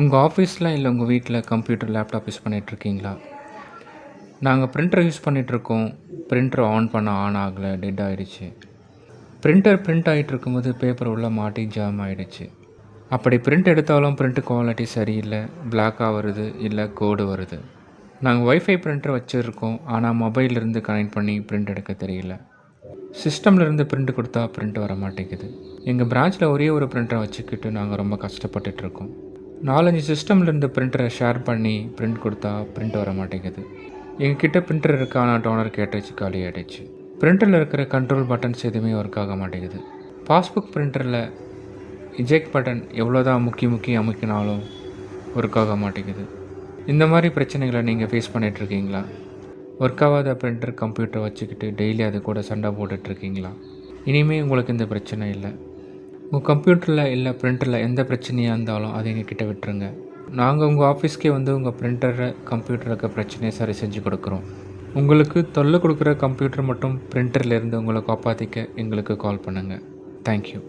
உங்கள் ஆஃபீஸில் இல்லை உங்கள் வீட்டில் கம்ப்யூட்டர் லேப்டாப் யூஸ் பண்ணிகிட்ருக்கீங்களா நாங்கள் பிரிண்டர் யூஸ் பண்ணிகிட்ருக்கோம் ப்ரிண்டர் ஆன் பண்ண ஆன் ஆகலை டெட் ஆகிடுச்சு பிரிண்டர் பிரிண்ட் ஆகிட்டு இருக்கும்போது பேப்பர் உள்ளே மாட்டி ஜாம் ஆகிடுச்சு அப்படி பிரிண்ட் எடுத்தாலும் பிரிண்ட் குவாலிட்டி சரியில்லை பிளாக்காக வருது இல்லை கோடு வருது. நாங்கள் ஒய்ஃபை பிரிண்டர் வச்சுருக்கோம். ஆனால் மொபைலிருந்து கனெக்ட் பண்ணி பிரிண்ட் எடுக்க தெரியல. சிஸ்டம்ல இருந்து பிரிண்ட் கொடுத்தா பிரிண்ட் வர மாட்டேங்குது. எங்கள் பிரான்ச்சில் ஒரே ஒரு பிரிண்டரை வச்சுக்கிட்டு நாங்கள் ரொம்ப கஷ்டப்பட்டுட்டு நாலஞ்சு நாலஞ்சு சிஸ்டம்லேருந்து பிரிண்டரை ஷேர் பண்ணி பிரிண்ட் கொடுத்தா பிரிண்ட் வர மாட்டேங்குது. எங்ககிட்ட பிரிண்டர் இருக்கா ஆனால் டோனர் கேட்டுச்சு காலி ஆகிடுச்சு பிரிண்டரில் இருக்கிற கண்ட்ரோல் பட்டன்ஸ் எதுவுமே ஒர்க் ஆக மாட்டேங்குது. பாஸ்புக் பிரிண்டரில் இஜெக்ட் பட்டன் எவ்வளோ தான் முக்கி முக்கி அமைக்கினாலும் ஒர்க் ஆக மாட்டேங்குது. இந்த மாதிரி பிரச்சனைகளை நீங்கள் ஃபேஸ் பண்ணிகிட்ருக்கீங்களா ஒர்க் ஆகாத பிரிண்டர் கம்ப்யூட்டர் வச்சுக்கிட்டு டெய்லி அது கூட சண்டை போட்டுட்ருக்கீங்களா இனிமேல் உங்களுக்கு இந்த பிரச்சனை இல்லை. உங்கள் கம்ப்யூட்டரில் இல்லை பிரிண்டரில் எந்த பிரச்சனையாக இருந்தாலும் அதை எங்ககிட்ட விட்டுருங்க. நாங்கள் உங்கள் ஆஃபீஸ்க்கே வந்து உங்கள் ப்ரிண்டரை கம்ப்யூட்டர் இருக்க பிரச்சனையை சரி செஞ்சு கொடுக்குறோம். உங்களுக்கு தொல்லை கொடுக்குற கம்ப்யூட்டர் மற்றும் பிரிண்டர்லேருந்து உங்களை காப்பாற்றிக்க எங்களுக்கு கால் பண்ணுங்கள் தேங்க்யூ